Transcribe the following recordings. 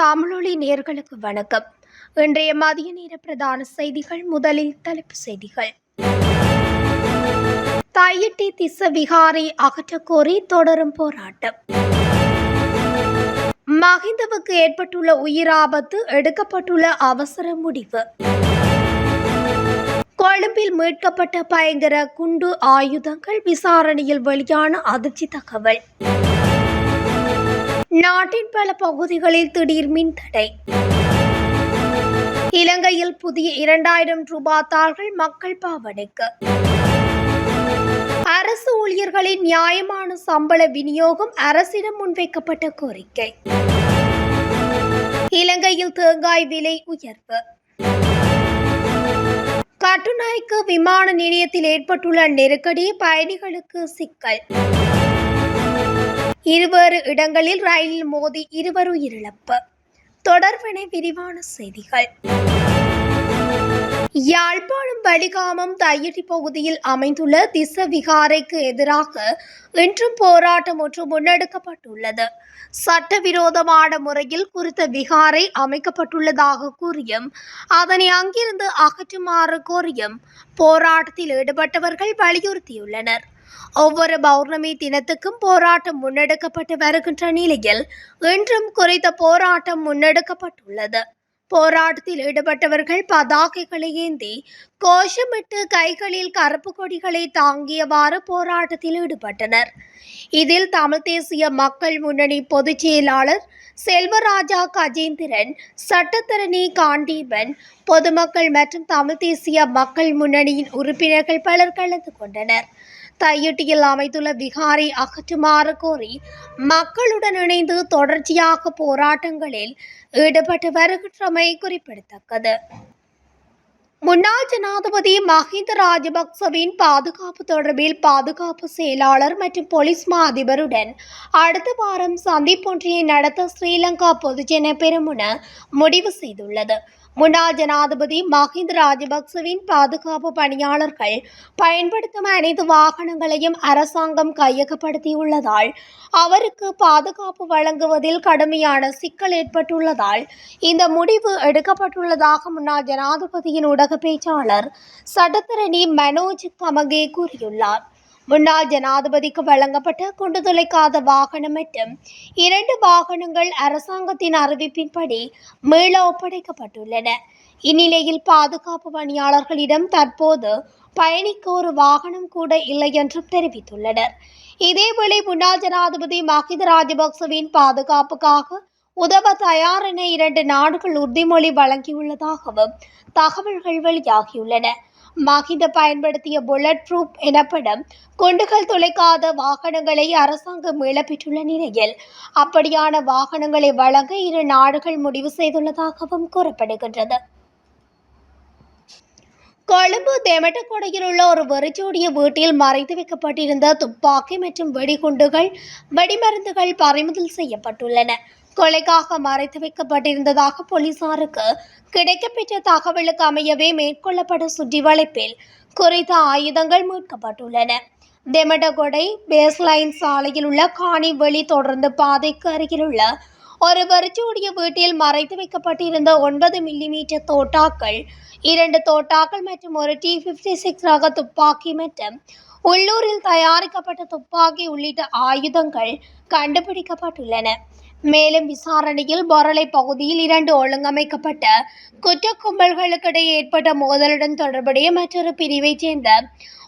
வானொலி நேர்களுக்கு வணக்கம். இன்றைய மதிய நேர பிரதான செய்திகள் முதலில் தலைப்பு செய்திகள். தையிட்டி திச விகாரை அகற்றக்கோரி தொடரும் போராட்டம். மகிந்தவுக்கு ஏற்பட்டுள்ள உயிராபத்து எடுக்கப்பட்டுள்ள அவசர முடிவு. கொழும்பில் மீட்கப்பட்ட பயங்கர குண்டு ஆயுதங்கள் விசாரணையில் வெளியான அதிர்ச்சி தகவல். நாட்டின் பல பகுதிகளில் திடீர் மின் தடை இலங்கையில் புதிய இரண்டாயிரம் ரூபாய் தாள்கள் மக்கள் பாவனைக்கு. அரசு ஊழியர்களின் நியாயமான சம்பள விநியோகம் அரசிடம் முன்வைக்கப்பட்ட கோரிக்கை. இலங்கையில் தேங்காய் விலை உயர்வு. கட்டுநாய்க்கு விமான நிலையத்தில் ஏற்பட்டுள்ள நெருக்கடி பயணிகளுக்கு சிக்கல். இருவேறு இடங்களில் ரயிலில் மோதி இருவர் உயிரிழப்பு தொடர்பினை விரிவான செய்திகள். யாழ்ப்பாணம் வலிகாமம் தையடி பகுதியில் அமைந்துள்ள திச விகாரைக்கு எதிராக இன்றும் போராட்டம் ஒன்று முன்னெடுக்கப்பட்டுள்ளது. சட்டவிரோதமான முறையில் குறித்த விகாரை அமைக்கப்பட்டுள்ளதாக கூறியும் அதனை அங்கிருந்து அகற்றுமாறு கோரியும் போராட்டத்தில் ஈடுபட்டவர்கள் வலியுறுத்தியுள்ளனர். ஒவ்வொரு பௌர்ணமி தினத்துக்கும் போராட்டம் முன்னெடுக்கப்பட்டு வருகின்ற நிலையில் இன்றும் குறித்த போராட்டம் முன்னெடுக்கப்பட்டுள்ளது. போராட்டத்தில் ஈடுபட்டவர்கள் பதாகைகளை ஏந்தி கோஷமிட்டு கைகளில் கருப்பு கொடிகளை தாங்கியவாறு போராட்டத்தில் ஈடுபட்டனர். இதில் தமிழ் தேசிய மக்கள் முன்னணி பொதுச் செயலாளர் செல்வராஜா கஜேந்திரன் சட்டத்தரணி காண்டீபன் பொதுமக்கள் மற்றும் தமிழ் தேசிய மக்கள் முன்னணியின் உறுப்பினர்கள் பலர் கலந்து கொண்டனர். தையிட்டியில் அமைந்துள்ள விகாரை அகற்றுமாறு கோரி மக்களுடன் இணைந்து தொடர்ச்சியாக போராட்டங்களில் ஈடுபட்டு வருகின்றமை குறிப்பிடத்தக்கது. முன்னாள் ஜனாதிபதி மஹிந்த ராஜபக்சவின் பாதுகாப்பு தொடர்பில் பாதுகாப்பு செயலாளர் மற்றும் போலீஸ் மா அதிபருடன் அடுத்த வாரம் சந்திப்பொன்றியை நடத்த ஸ்ரீலங்கா பொதுஜன பெருமுன முடிவு செய்துள்ளது. முன்னாள் ஜனாதிபதி மஹிந்த ராஜபக்சவின் பாதுகாப்பு பணியாளர்கள் பயன்படுத்தும் அனைத்து வாகனங்களையும் அரசாங்கம் கையகப்படுத்தியுள்ளதால் அவருக்கு பாதுகாப்பு வழங்குவதில் கடுமையான சிக்கல் ஏற்பட்டுள்ளதால் இந்த முடிவு எடுக்கப்பட்டுள்ளதாக முன்னாள் ஜனாதிபதியின் ஊடக பேச்சாளர் சட்டத்தரணி மனோஜ் கமகே கூறியுள்ளார். முன்னாள் ஜனாதிபதிக்கு வழங்கப்பட்ட குண்டு துளைக்காத வாகனம் மற்றும் இரண்டு வாகனங்கள் அரசாங்கத்தின் அறிவிப்பின்படி மீள ஒப்படைக்கப்பட்டுள்ளன. இந்நிலையில் பாதுகாப்பு பணியாளர்களிடம் தற்போது பயணிக்க ஒரு வாகனம் கூட இல்லை என்றும் தெரிவித்துள்ளனர். இதேவேளை முன்னாள் ஜனாதிபதி மஹித ராஜபக்சவின் பாதுகாப்புக்காக உதவ தயார் என இரண்டு நாடுகள் உறுதிமொழி வழங்கியுள்ளதாகவும் தகவல்கள் வெளியாகியுள்ளன. மஹிந்த பயன்படுத்திய புல்லட் ப்ரூப் எனப்படும் குண்டுகள் துளைக்காத வாகனங்களை அரசாங்கம் இழப்பிட்டுள்ள நிலையில் அப்படியான வாகனங்களை வழங்க இரு நாடுகள் முடிவு செய்துள்ளதாகவும் கூறப்படுகின்றது. கொழும்பு தெமட்டக்கொடையில் உள்ள ஒரு வெறிச்சோடிய வீட்டில் மறைத்து வைக்கப்பட்டிருந்த துப்பாக்கி மற்றும் வெடிகுண்டுகள் வெடிமருந்துகள் பறிமுதல் செய்யப்பட்டுள்ளன. கொலைக்காக மறைத்து வைக்கப்பட்டிருந்ததாக போலீசாருக்கு கிடைக்கப்பெற்ற தகவலுக்கு அமையவே மேற்கொள்ளப்படும் சுற்றி வளைப்பில் குறித்த ஆயுதங்கள் மீட்கப்பட்டுள்ளன. தெமடகொடை பேஸ்லைன் சாலையில் உள்ள காணி வெளி தொடர்ந்து பாதைக்கு அருகில் உள்ள ஒரு வரிச்சூடிய வீட்டில் மறைத்து வைக்கப்பட்டிருந்த ஒன்பது மில்லிமீட்டர் தோட்டாக்கள் இரண்டு தோட்டாக்கள் மற்றும் ஒரு டி பிப்டி சிக்ஸ் ரக துப்பாக்கி மற்றும் உள்ளூரில் தயாரிக்கப்பட்ட துப்பாக்கி உள்ளிட்ட ஆயுதங்கள் கண்டுபிடிக்கப்பட்டுள்ளன. மேலும் விசாரணையில் பொரளை பகுதியில் இரண்டு ஒழுங்கமைக்கப்பட்ட குற்ற கும்பல்களுக்கிடையே ஏற்பட்ட மோதலுடன் தொடர்புடைய மற்றொரு பிரிவைச் சேர்ந்த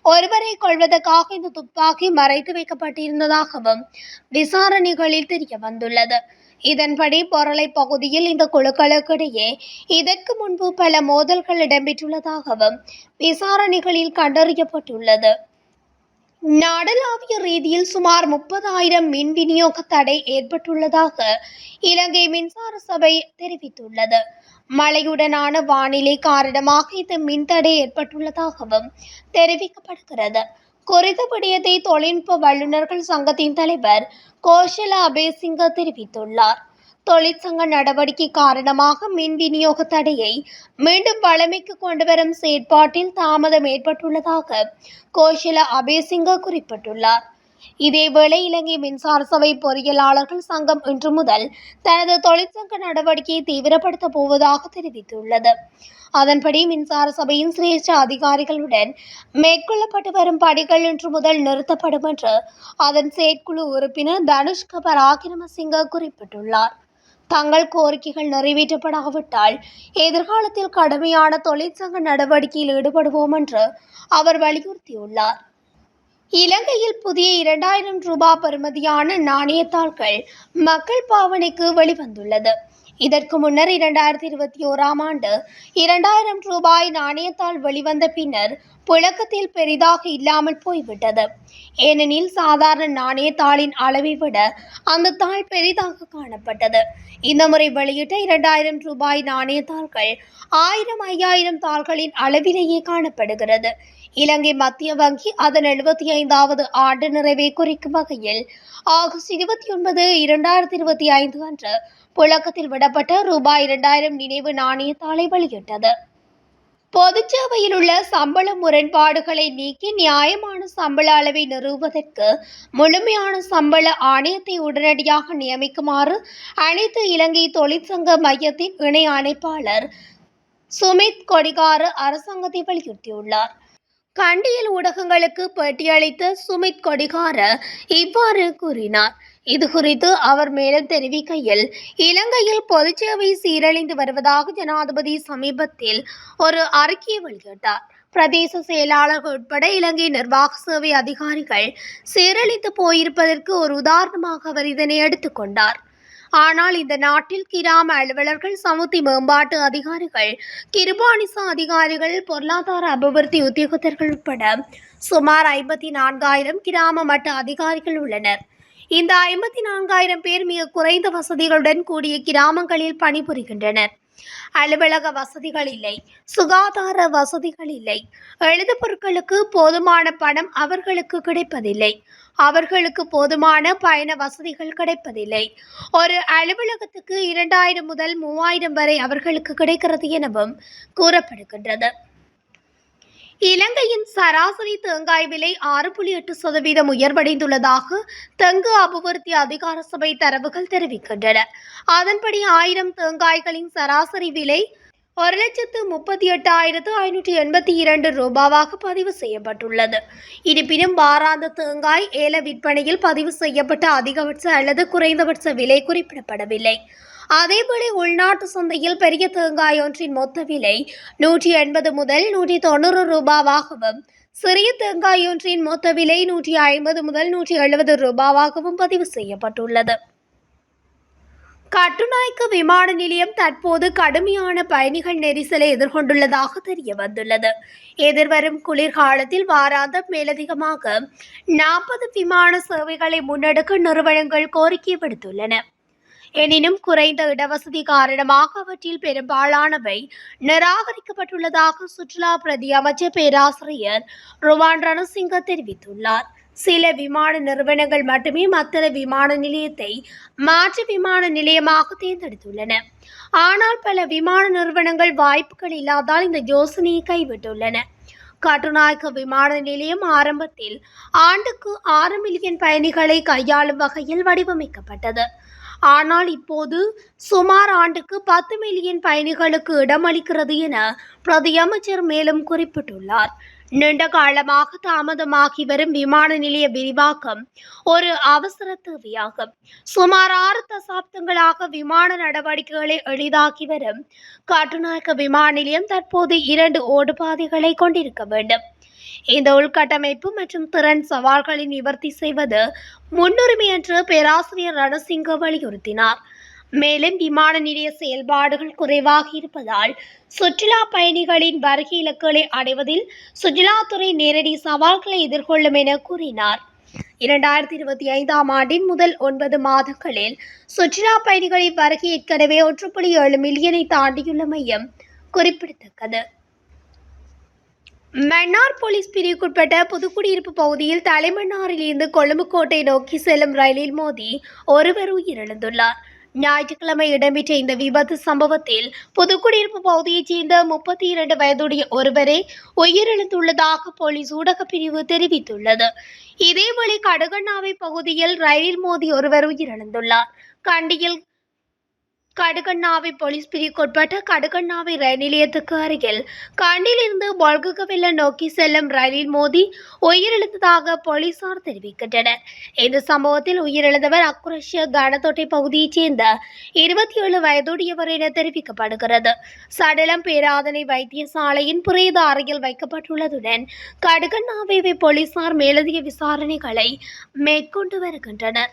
ஒருவரை கொள்வதற்காக இந்த துப்பாக்கி மறைத்து வைக்கப்பட்டிருந்ததாகவும் விசாரணைகளில் தெரிய வந்துள்ளது. இதன்படி பொருளை பகுதியில் இந்த குழுக்களுக்கிடையே இதற்கு முன்பு பல மோதல்கள் இடம்பெற்றுள்ளதாகவும் விசாரணைகளில் கண்டறியப்பட்டுள்ளது. நாடளாவிய ரீதியில் சுமார் முப்பதாயிரம் மின் விநியோக தடை ஏற்பட்டுள்ளதாக இலங்கை மின்சார சபை தெரிவித்துள்ளது. மழையுடனான வானிலை காரணமாக இந்த மின் தடை ஏற்பட்டுள்ளதாகவும் தெரிவிக்கப்படுகிறது. குறித்த விடயத்தை தொழில்நுட்ப வல்லுநர்கள் சங்கத்தின் தலைவர் கோஷல அபேசிங்க தெரிவித்துள்ளார். தொழிற்சங்க நடவடிக்கை காரணமாக மின் விநியோக தடையை மீண்டும் வழமைக்கு கொண்டுவரும் செயற்பாட்டில் தாமதம் ஏற்பட்டுள்ளதாக கோஷில அபேசிங்க குறிப்பிட்டுள்ளார். இதேவேளை இலங்கை மின்சார சபை பொறியியலாளர்கள் சங்கம் இன்று முதல் தனது தொழிற்சங்க நடவடிக்கையை தீவிரப்படுத்தப் போவதாக தெரிவித்துள்ளது. அதன்படி மின்சார சபையின் சிரேஷ்ட அதிகாரிகளுடன் மேற்கொள்ளப்பட்டு வரும் பணிகள் இன்று முதல் நிறுத்தப்படும் என்று அதன் செயற்குழு உறுப்பினர் தனுஷ்க பராக்கிரமசிங்க குறிப்பிட்டுள்ளார். தங்கள் கோரிக்கைகள் நிறைவேற்றப்படாவிட்டால் எதிர்காலத்தில் கடுமையான தொழிற்சங்க நடவடிக்கையில் ஈடுபடுவோம் என்று அவர் வலியுறுத்தியுள்ளார். இலங்கையில் புதிய இரண்டாயிரம் ரூபாய் பெறுமதியான நாணயத்தாள்கள் மக்கள் பாவனைக்கு வெளிவந்துள்ளது. இதற்கு முன்னர் இரண்டாயிரத்தி இருபத்தி ஓராம் ஆண்டு இரண்டாயிரம் ரூபாய் நாணயத்தாள் வெளிவந்த பின்னர் புழக்கத்தில் பெரிதாக இல்லாமல் போய்விட்டது. ஏனெனில் சாதாரண நாணயத்தாளின் அளவை விட அந்த தாள் பெரிதாக காணப்பட்டது. இந்த முறை வெளியிட்ட இரண்டாயிரம் ரூபாய் நாணயத்தாள்கள் ஆயிரம் ஐயாயிரம் தாள்களின் அளவிலேயே காணப்படுகிறது. இலங்கை மத்திய வங்கி அதன் எழுபத்தி ஐந்தாவது ஆண்டு நிறைவை குறிக்கும் வகையில் ஆகஸ்ட் இருபத்தி ஒன்பது இரண்டாயிரத்தி இருபத்தி ஐந்து அன்று புழக்கத்தில் விடப்பட்ட ரூபாய் இரண்டாயிரம் நினைவு நாணயத்தாளை வெளியிட்டது. பொதுச்சேவையில் உள்ள சம்பள முரண்பாடுகளை நீக்கி நியாயமான சம்பள அளவை நிறுவுவதற்கு முழுமையான சம்பள ஆணையத்தை உடனடியாக நியமிக்குமாறு அனைத்து இலங்கை தொழிற்சங்க மையத்தின் இணை அணைப்பாளர் சுமித் கொடிகார அரசாங்கத்தை வலியுறுத்தியுள்ளார். கண்டியில் ஊடகங்களுக்கு பேட்டியளித்த சுமித் கொடிகார இவ்வாறு கூறினார். இது குறித்து அவர் மேலும் தெரிவிக்கையில் இலங்கையில் பொதுச்சேவை சீரழிந்து வருவதாக ஜனாதிபதி சமீபத்தில் ஒரு அறிக்கையை வெளியிட்டார். பிரதேச செயலாளர்கள் உட்பட இலங்கை நிர்வாக சேவை அதிகாரிகள் சீரழித்து போயிருப்பதற்கு ஒரு உதாரணமாக அவர் இதனை எடுத்துக்கொண்டார் ஆனால் இந்த நாட்டில் கிராம அலுவலர்கள் சமுத்தி மேம்பாட்டு அதிகாரிகள் கிருபானிச அதிகாரிகள் பொருளாதார அபிவிருத்தி உத்தியோகத்தர்கள் உட்பட சுமார் ஐம்பத்தி நான்காயிரம் கிராம மட்ட அதிகாரிகள் உள்ளனர். இந்த ஐம்பத்தி நான்காயிரம் பேர் மிக குறைந்த வசதிகளுடன் கூடிய கிராமங்களில் பணிபுரிகின்றனர். அலுவலக வசதிகள் இல்லை சுகாதார வசதிகள் இல்லை எழுது பொருட்களுக்கு போதுமான பணம் அவர்களுக்கு கிடைப்பதில்லை. அவர்களுக்கு போதுமான பயண வசதிகள் கிடைப்பதில்லை. ஒரு அலுவலகத்துக்கு இரண்டாயிரம் முதல் மூவாயிரம் வரை அவர்களுக்கு கிடைக்கிறது எனவும் கூறப்படுகின்றது. இலங்கையின் சராசரி தேங்காய் விலை ஆறு புள்ளி எட்டு சதவீதம் உயர்வடைந்துள்ளதாக தெங்கு அபிவிருத்தி அதிகார சபை தரவுகள் தெரிவிக்கின்றன. அதன்படி ஆயிரம் தேங்காய்களின் சராசரி விலை ஒரு லட்சத்து முப்பத்தி எட்டாயிரத்து ஐநூற்றி எண்பத்தி இரண்டு ரூபாவாக பதிவு செய்யப்பட்டுள்ளது. இருப்பினும் வாராந்த தேங்காய் ஏல விற்பனையில் பதிவு செய்யப்பட்ட அதிகபட்ச அல்லது குறைந்தபட்ச விலை குறிப்பிடப்படவில்லை. அதேபோல உள்நாட்டு சந்தையில் பெரிய தேங்காய் ஒன்றின் மொத்த விலை நூற்றி எண்பது முதல் நூற்றி தொண்ணூறு ரூபாவாகவும் சிறிய தேங்காய் ஒன்றின் மொத்த விலை நூற்றி ஐம்பது முதல் நூற்றி எழுபது ரூபாவாகவும் பதிவு செய்யப்பட்டுள்ளது. கட்டுநாயக்க விமான நிலையம் தற்போது கடுமையான பயணிகள் நெரிசலை எதிர்கொண்டுள்ளதாக தெரிய வந்துள்ளது எதிர்வரும் குளிர்காலத்தில் வாராந்தம் மேலதிகமாக நாற்பது விமான சேவைகளை முன்னெடுக்க நிறுவனங்கள் கோரிக்கை விடுத்துள்ளன. எனினும் குறைந்த இடவசதி காரணமாக அவற்றில் பெரும்பாலானவை நிராகரிக்கப்பட்டுள்ளதாக சுற்றுலா பிரதி அமைச்சர் பேராசிரியர் ருவான் ரணசிங்க தெரிவித்துள்ளார். சில விமான நிறுவனங்கள் மட்டுமே மத்தள விமான நிலையத்தை மாற்று விமான நிலையமாக தேர்ந்தெடுத்துள்ளன. ஆனால் பல விமான நிறுவனங்கள் வாய்ப்புகள் இல்லாதால் இந்த யோசனையை கைவிட்டுள்ளன. கட்டுநாயக்க விமான நிலையம் ஆரம்பத்தில் ஆண்டுக்கு ஆறு மில்லியன் பயணிகளை கையாளும் வகையில் வடிவமைக்கப்பட்டது. ஆனால் இப்போது சுமார் ஆண்டுக்கு பத்து மில்லியன் பயணிகளுக்கு இடமளிக்கிறது என பிரதியமைச்சர் மேலும் குறிப்பிட்டுள்ளார். நீண்ட காலமாக தாமதமாகி வரும் விமான நிலைய விரிவாக்கம் ஒரு அவசர தேவையாகும் சுமார் ஆறு தசாப்தங்களாக விமான நடவடிக்கைகளை எளிதாக்கி வரும். கட்டுநாயக்க விமான நிலையம் தற்போது இரண்டு ஓடுபாதைகளை கொண்டிருக்க வேண்டும். இந்த உள்கட்டமைப்பு மற்றும் திறன் சவால்களை நிவர்த்தி செய்வது முன்னுரிமை என்று பேராசிரியர் ரணசிங்க வலியுறுத்தினார். மேலும் விமான நிலைய செயல்பாடுகள் குறைவாக இருப்பதால் சுற்றுலா பயணிகளின் வருகை இலக்குகளை அடைவதில் சுற்றுலாத்துறை நேரடி சவால்களை எதிர்கொள்ளும் என கூறினார். இரண்டாயிரத்தி இருபத்தி ஐந்தாம் ஆண்டின் முதல் ஒன்பது மாதங்களில் சுற்றுலா பயணிகளின் வருகை ஏற்கனவே ஒன்று புள்ளி ஏழு மில்லியனை தாண்டியுள்ளமையும் குறிப்பிடத்தக்கது. மன்னார் போலீஸ் பிரிவுக்குட்பட்ட புதுக்குடியிருப்பு பகுதியில் தலைமன்னாரிலிருந்து கொழும்புக்கோட்டை நோக்கி செல்லும் ரயிலில் மோதி ஒருவர் உயிரிழந்துள்ளார். ஞாயிற்றுக்கிழமை இடம்பெற்ற இந்த விபத்து சம்பவத்தில் புதுக்குடியிருப்பு பகுதியைச் சேர்ந்த முப்பத்தி இரண்டு வயதுடைய ஒருவரே உயிரிழந்துள்ளதாக போலீஸ் ஊடகப் பிரிவு தெரிவித்துள்ளது. இதேவழி கடுகண்ணாவை பகுதியில் ரயிலில் மோதி ஒருவர் உயிரிழந்துள்ளார். கண்டியில் கடுகண்ணாவை போலீஸ் பிரிவுக்குட்பட்ட கடுகண்ணாவை ரயில் நிலையத்துக்கு அருகில் கண்டிலிருந்து பொல்குகவில்ல நோக்கி செல்லும் ரயிலில் மோதி உயிரிழந்ததாக போலீசார் தெரிவிக்கின்றனர். இந்த சம்பவத்தில் உயிரிழந்தவர் அக்குரஷ்ய கனத்தொட்டை பகுதியைச் சேர்ந்த இருபத்தி ஏழு வயதுடையவர் என தெரிவிக்கப்படுகிறது. சடலம் பேராதனை வைத்தியசாலையின் புரேத அறையில் வைக்கப்பட்டுள்ளதுடன் கடுகண்ணாவை போலீசார் மேலதிக விசாரணைகளை மேற்கொண்டு வருகின்றனர்.